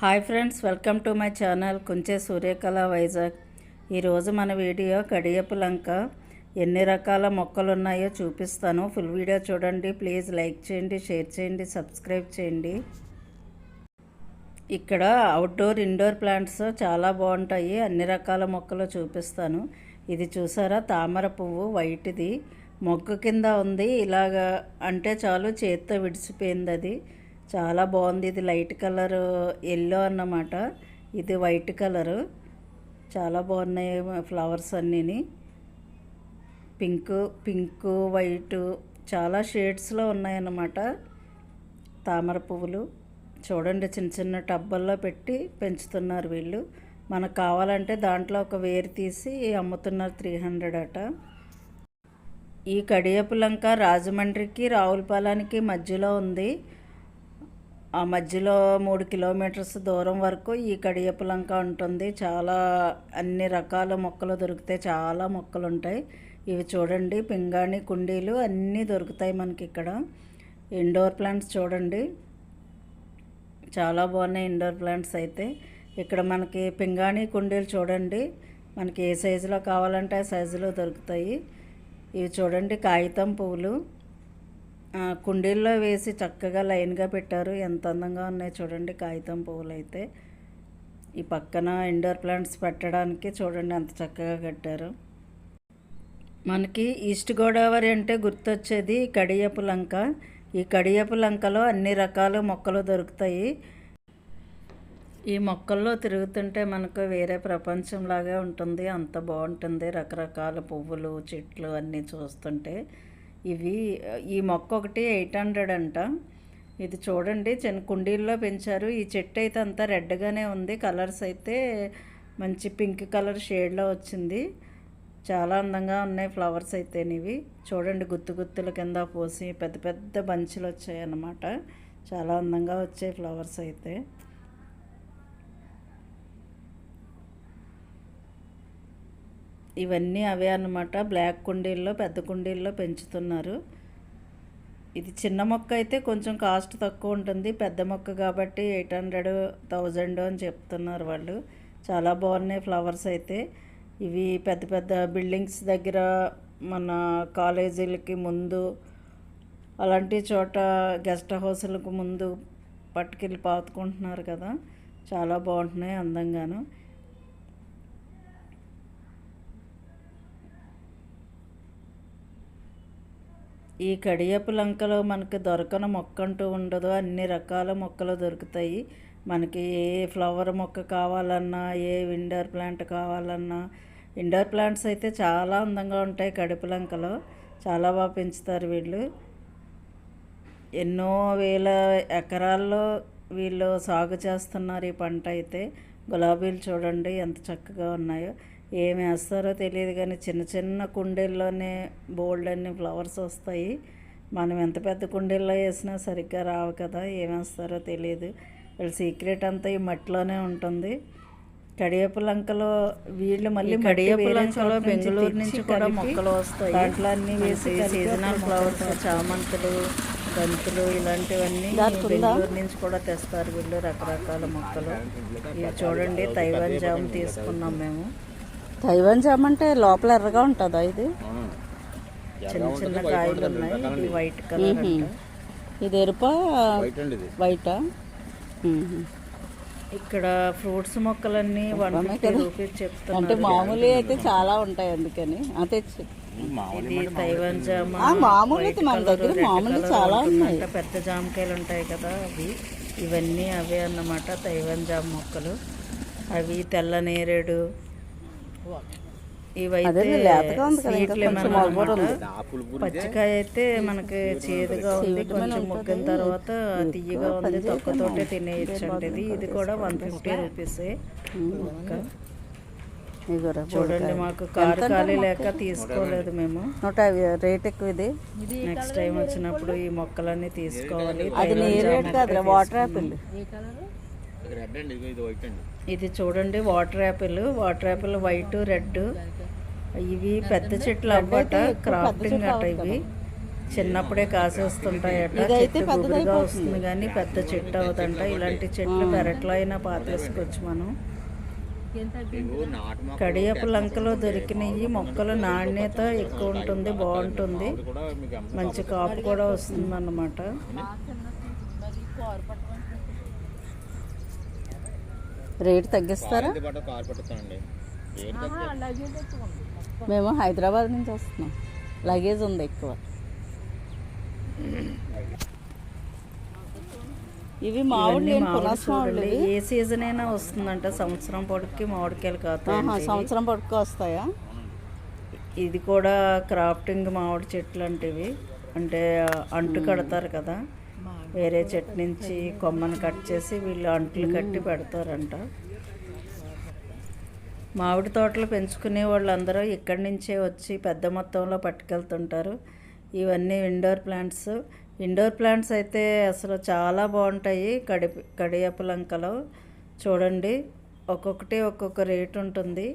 Hi friends welcome to my channel Kunche Suryakala Vizag. ఈరోజు మన video కడియపు లంక. ఎన్ని రకాల మొక్కలు ఉన్నాయో చూపిస్తాను. ఫుల్ వీడియో చూడండి ప్లీజ్ లైక్ చేయండి షేర్ చేయండి సబ్స్క్రైబ్ చేయండి. ఇక్కడ అవుట్డోర్ ఇండోర్ ప్లాంట్స్ చాలా బాగుంటాయి. అన్ని రకాల మొక్కలు చూపిస్తాను. ఇది చూసారా? తామర పువ్వు వైట్ది. మొక్క కింద ఉంది. ఇలాగా అంటే చాలు చేత్తో విడిచిపోయింది అది. చాలా బాగుంది. ఇది లైట్ కలర్ ఎల్లో అన్నమాట. ఇది వైట్ కలరు. చాలా బాగున్నాయి ఫ్లవర్స్ అన్నీని. పింక్ పింక్ వైట్ చాలా షేడ్స్లో ఉన్నాయన్నమాట. తామర పువ్వులు. చూడండి చిన్న చిన్న టబ్బల్లో పెట్టి పెంచుతున్నారు వీళ్ళు. మనకు కావాలంటే దాంట్లో ఒక వేరు తీసి అమ్ముతున్నారు త్రీ హండ్రెడ్ అట. ఈ కడియపులంక రాజమండ్రికి రావులపాలానికి మధ్యలో ఉంది. ఆ మధ్యలో మూడు కిలోమీటర్స్ దూరం వరకు ఈ కడియపులంక ఉంటుంది. చాలా అన్ని రకాల మొక్కలు దొరుకుతాయి. చాలా మొక్కలు ఉంటాయి. ఇవి చూడండి. పింగాణి కుండీలు అన్నీ దొరుకుతాయి మనకి ఇక్కడ. ఇండోర్ ప్లాంట్స్ చూడండి. చాలా బాగున్నాయి ఇండోర్ ప్లాంట్స్ అయితే. ఇక్కడ మనకి పింగాణి కుండీలు చూడండి. మనకి ఏ సైజులో కావాలంటే ఆ సైజులో దొరుకుతాయి. ఇవి చూడండి. కాగితం పువ్వులు. కుండీల్లో వేసి చక్కగా లైన్గా పెట్టారు. ఎంత అందంగా ఉన్నాయి చూడండి కాగితం పువ్వులు అయితే ఈ పక్కన ఇండోర్ ప్లాంట్స్ పెట్టడానికి చూడండి ఎంత చక్కగా కట్టారు. మనకి ఈస్ట్ గోదావరి అంటే గుర్తొచ్చేది కడియపు లంక. ఈ కడియపు లంకలో అన్ని రకాల మొక్కలు దొరుకుతాయి. ఈ మొక్కల్లో తిరుగుతుంటే మనకు వేరే ప్రపంచంలాగా ఉంటుంది. అంత బాగుంటుంది. రకరకాల పువ్వులు చెట్లు అన్నీ చూస్తుంటే. ఇవి ఈ మొక్క ఒకటి ఎయిట్ హండ్రెడ్ అంట. ఇది చూడండి చిన్న కుండీల్లో పెంచారు. ఈ చెట్టు అయితే అంతా రెడ్గానే ఉంది. కలర్స్ అయితే మంచి పింక్ కలర్ షేడ్లో వచ్చింది. చాలా అందంగా ఉన్నాయి ఫ్లవర్స్ అయితే ఇవి చూడండి గుత్తు గుత్తుల కింద పోసి పెద్ద పెద్ద బంచులు వచ్చాయి అన్నమాట చాలా అందంగా వచ్చాయి ఫ్లవర్స్ అయితే. ఇవన్నీ అవే అన్నమాట. బ్లాక్ కుండీల్లో పెద్ద కుండీల్లో పెంచుతున్నారు. ఇది చిన్న మొక్క అయితే కొంచెం కాస్ట్ తక్కువ ఉంటుంది. పెద్ద మొక్క కాబట్టి ఎయిట్ హండ్రెడ్ థౌజండ్ అని చెప్తున్నారు వాళ్ళు. చాలా బాగున్నాయి ఫ్లవర్స్ అయితే. ఇవి పెద్ద పెద్ద బిల్డింగ్స్ దగ్గర మన కాలేజీలకి ముందు అలాంటి చోట గెస్ట్ హౌస్లకు ముందు పట్టుకెళ్ళి పాతుకుంటున్నారు కదా. చాలా బాగుంటున్నాయి అందంగాను. ఈ కడియపు లంకలో మనకి దొరకని మొక్క అంటూ ఉండదు. అన్ని రకాల మొక్కలు దొరుకుతాయి. మనకి ఏ ఫ్లవర్ మొక్క కావాలన్నా ఏ ఇండోర్ ప్లాంట్ కావాలన్నా ఇండోర్ ప్లాంట్స్ అయితే చాలా అందంగా ఉంటాయి కడుపు లంకలో. చాలా బాగా పెంచుతారు వీళ్ళు. ఎన్నో వేల ఎకరాల్లో వీళ్ళు సాగు చేస్తున్నారు ఈ పంట అయితే. గులాబీలు చూడండి ఎంత చక్కగా ఉన్నాయో. ఏమి వేస్తారో తెలియదు కానీ చిన్న చిన్న కుండీల్లోనే బోల్డ్ అన్ని ఫ్లవర్స్ వస్తాయి. మనం ఎంత పెద్ద కుండీల్లో వేసినా సరిగ్గా రావు కదా ఏమి వేస్తారో తెలియదు. వీళ్ళ సీక్రెట్ అంతా ఈ మట్టిలోనే ఉంటుంది. కడియపు లంకలో వీళ్ళు మళ్ళీ కడియపు లంకలో బెంగళూరు నుంచి కూడా మొక్కలు వస్తాయి. దాంట్లో అన్ని వేసి సీజనల్ ఫ్లవర్స్ చామంతులు బంతులు ఇలాంటివన్నీ బెంగళూరు నుంచి కూడా తెస్తారు వీళ్ళు రకరకాల మొక్కలు. ఇవి చూడండి తైవాన్ జామ్ తీసుకున్నాం మేము. తైవాన్ జామ్ అంటే లోపల ఎర్రగా ఉంటుందా ఇది? చిన్న చిన్న కాయలు ఉన్నాయి ఇది వైట్ కలర్. ఇది ఎరుప? వైటా ఇక్కడ ఫ్రూట్స్ మొక్కలన్నీ వన్ ఫిఫ్టీ రూపీస్ అంటే మామూలు అయితే చాలా ఉంటాయి అందుకని అదే ఇది తైవాన్ జామ ఆ, మామూలు అయితే మన దగ్గర మామూలు చాలా ఉన్నాయి. పెద్ద జామకాయలు ఉంటాయి కదా అవి. ఇవన్నీ అవే అన్నమాట తైవాన్ జామ మొక్కలు. అవి తెల్ల నేరేడు పచ్చికాయ అయితే మనకి చేదుగా ఉంది కొంచెం ముగ్గిన తర్వాత తీయగా ఉంది తొక్కతోటే తినేయచ్చు అంటది ఇది. కూడా వన్ ఫిఫ్టీ రూపీసే చూడండి మాకు కారు ఖాళీ లేక తీసుకోలేదు మేము. నూట యాభై రేట్ ఎక్కువ ఇది. నెక్స్ట్ టైం వచ్చినప్పుడు ఈ మొక్కలన్నీ తీసుకోవాలి అది నీ రేట్ కాదురా వాటర్ యాపిల్ ఇది చూడండి water apple water apple white red ఇవి పెద్ద చెట్లు అవ్వట క్రాఫ్టింగ్ అట ఇవి చిన్నప్పుడే కాసేస్తుంటాయట ఇదైతే చెట్టు. గుబురుగా వస్తుంది కానీ పెద్ద చెట్టు అవుతుంట ఇలాంటి చెట్లు పెరట్లో అయినా పాతేసుకోవచ్చు మనం కడియపు లంకలో దొరికినవి మొక్కలు నాణ్యత ఎక్కువ ఉంటుంది బాగుంటుంది మంచి కాపు కూడా వస్తుంది అన్నమాట రేటు తగ్గిస్తారా? మేము హైదరాబాద్ నుంచి వస్తున్నాం. లగేజ్ ఉంది ఎక్కువ. ఇవి మామిడి మామిడి ఏ సీజన్ అయినా వస్తుందంట. సంవత్సరం పొడికి మామిడికాయలు కాతాయి సంవత్సరం పట్టుకు వస్తాయా? ఇది కూడా క్రాఫ్టింగ్ మామిడి చెట్లు అంటివి అంటే అంటు కడతారు కదా. వేరే చెట్టు నుంచి కొమ్మను కట్ చేసి వీళ్ళు అంట్లు కట్టి పెడతారంట. మామిడి తోటలు పెంచుకునే వాళ్ళందరూ ఇక్కడి నుంచే వచ్చి పెద్ద మొత్తంలో పట్టుకెళ్తుంటారు. ఇవన్నీ ఇండోర్ ప్లాంట్స్ ఇండోర్ ప్లాంట్స్ అయితే అసలు చాలా బాగుంటాయి కడి కడియపలంకలో చూడండి ఒక్కొక్కటి ఒక్కొక్క రేటు ఉంటుంది.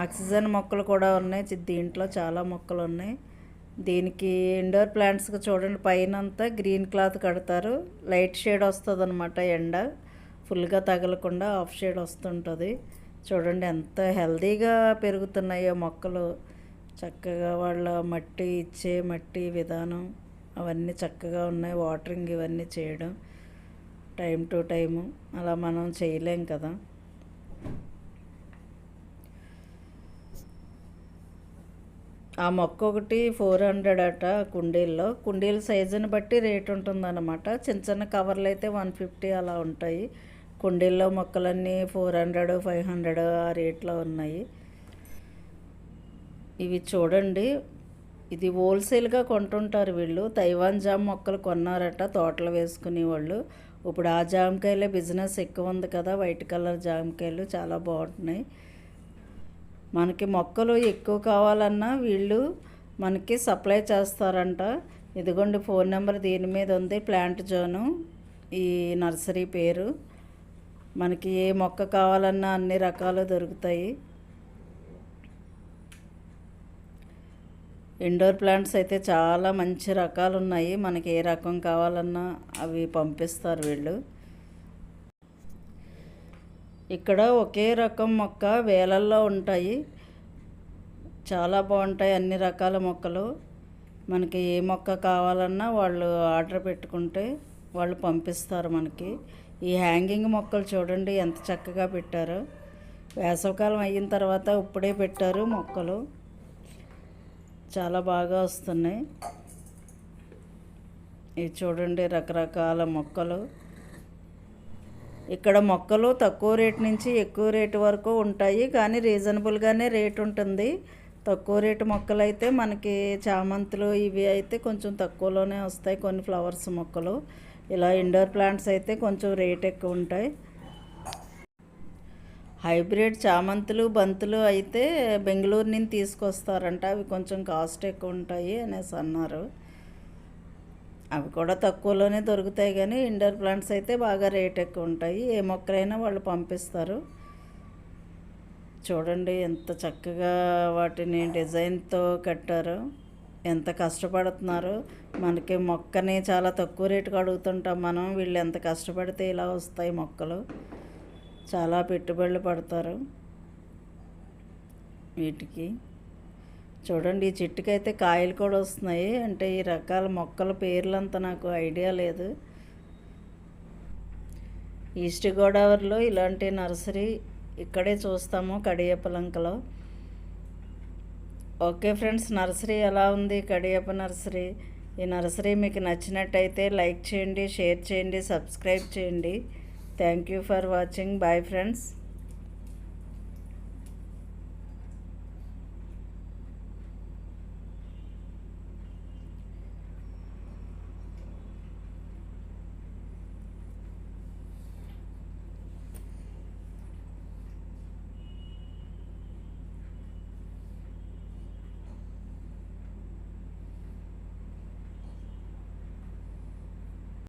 ఆక్సిజన్ మొక్కలు కూడా ఉన్నాయి. దీంట్లో చాలా మొక్కలు ఉన్నాయి. దీనికి ఇండోర్ ప్లాంట్స్కి చూడండి పైన అంతా గ్రీన్ క్లాత్ కడతారు. లైట్ షేడ్ వస్తుంది అనమాట ఎండ. ఫుల్గా తగలకుండా ఆఫ్ షేడ్ వస్తుంటుంది. చూడండి ఎంత హెల్తీగా పెరుగుతున్నాయో మొక్కలు. చక్కగా వాళ్ళ మట్టి ఇచ్చే మట్టి విధానం అవన్నీ చక్కగా ఉన్నాయి. వాటరింగ్ ఇవన్నీ చేయడం. టైం టు టైము అలా మనం చేయలేం కదా. ఆ మొక్క ఒకటి ఫోర్ హండ్రెడ్ అట కుండీల్లో. కుండీల సైజుని బట్టి రేట్ ఉంటుందన్నమాట. చిన్న చిన్న కవర్లు అయితే వన్ ఫిఫ్టీ అలా ఉంటాయి. కుండీల్లో మొక్కలన్నీ ఫోర్ హండ్రెడ్ ఫైవ్ హండ్రెడ్ ఆ రేట్లో ఉన్నాయి. ఇవి చూడండి. ఇది హోల్సేల్గా కొంటుంటారు వీళ్ళు. తైవాన్ జామ్ మొక్కలు కొన్నారట తోటలు వేసుకునే వాళ్ళు. ఇప్పుడు ఆ జామకాయలే బిజినెస్ ఎక్కువ ఉంది కదా వైట్ కలర్ జామకాయలు చాలా బాగుంటున్నాయి. మనకి మొక్కలు ఎక్కువ కావాలన్నా వీళ్ళు మనకి సప్లై చేస్తారంట. ఇదిగోండి ఫోన్ నెంబర్ దీని మీద ఉంది ప్లాంట్ జోను ఈ నర్సరీ పేరు. మనకి ఏ మొక్క కావాలన్నా అన్ని రకాలు దొరుకుతాయి. ఇండోర్ ప్లాంట్స్ అయితే చాలా మంచి రకాలు ఉన్నాయి మనకి ఏ రకం కావాలన్నా అవి పంపిస్తారు వీళ్ళు. ఇక్కడ ఒకే రకం మొక్క వేలల్లో ఉంటాయి. చాలా బాగుంటాయి అన్ని రకాల మొక్కలు. మనకి ఏ మొక్క కావాలన్నా వాళ్ళు ఆర్డర్ పెట్టుకుంటే వాళ్ళు పంపిస్తారు మనకి. ఈ హ్యాంగింగ్ మొక్కలు చూడండి ఎంత చక్కగా పెట్టారో. వేసవకాలం అయిన తర్వాత ఇప్పుడే పెట్టారు మొక్కలు. చాలా బాగా వస్తున్నాయి. ఇవి చూడండి రకరకాల మొక్కలు. ఇక్కడ మొక్కలు తక్కువ రేట్ నుంచి ఎక్కువ రేటు వరకు ఉంటాయి కానీ రీజనబుల్గానే రేట్ ఉంటుంది. తక్కువ రేటు మొక్కలు అయితే మనకి చామంతులు ఇవి అయితే కొంచెం తక్కువలోనే వస్తాయి కొన్ని ఫ్లవర్స్ మొక్కలు. ఇలా ఇండోర్ ప్లాంట్స్ అయితే కొంచెం రేట్ ఎక్కువ ఉంటాయి. హైబ్రిడ్ చామంతులు బంతులు అయితే బెంగళూరు నుంచి తీసుకొస్తారంట అవి కొంచెం కాస్ట్ ఎక్కువ ఉంటాయి అనేసి అన్నారు. అవి కూడా తక్కువలోనే దొరుకుతాయి కానీ ఇండోర్ ప్లాంట్స్ అయితే బాగా రేట్ ఎక్కువ ఉంటాయి. ఏ మొక్కలైనా వాళ్ళు పంపిస్తారు. చూడండి ఎంత చక్కగా వాటిని డిజైన్తో కట్టారు. ఎంత కష్టపడుతున్నారు. మనకి మొక్కని చాలా తక్కువ రేటుకు అడుగుతుంటాం మనం. వీళ్ళు ఎంత కష్టపడితే ఇలా వస్తాయి మొక్కలు. చాలా పెట్టుబడులు పడతారు. వీటికి చూడండి ఈ చెట్టుకి అయితే కాయలు కూడా వస్తున్నాయి. అంటే ఈ రకాల మొక్కల పేర్లంతా నాకు ఐడియా లేదు. ఈస్ట్ గోదావరిలో ఇలాంటి నర్సరీ ఇక్కడే చూస్తాము కడియపలంకలో ఓకే ఫ్రెండ్స్ నర్సరీ ఎలా ఉంది? కడియప్ప నర్సరీ. ఈ నర్సరీ మీకు నచ్చినట్టయితే లైక్ చేయండి షేర్ చేయండి సబ్స్క్రైబ్ చేయండి. Thank you for watching. Bye friends.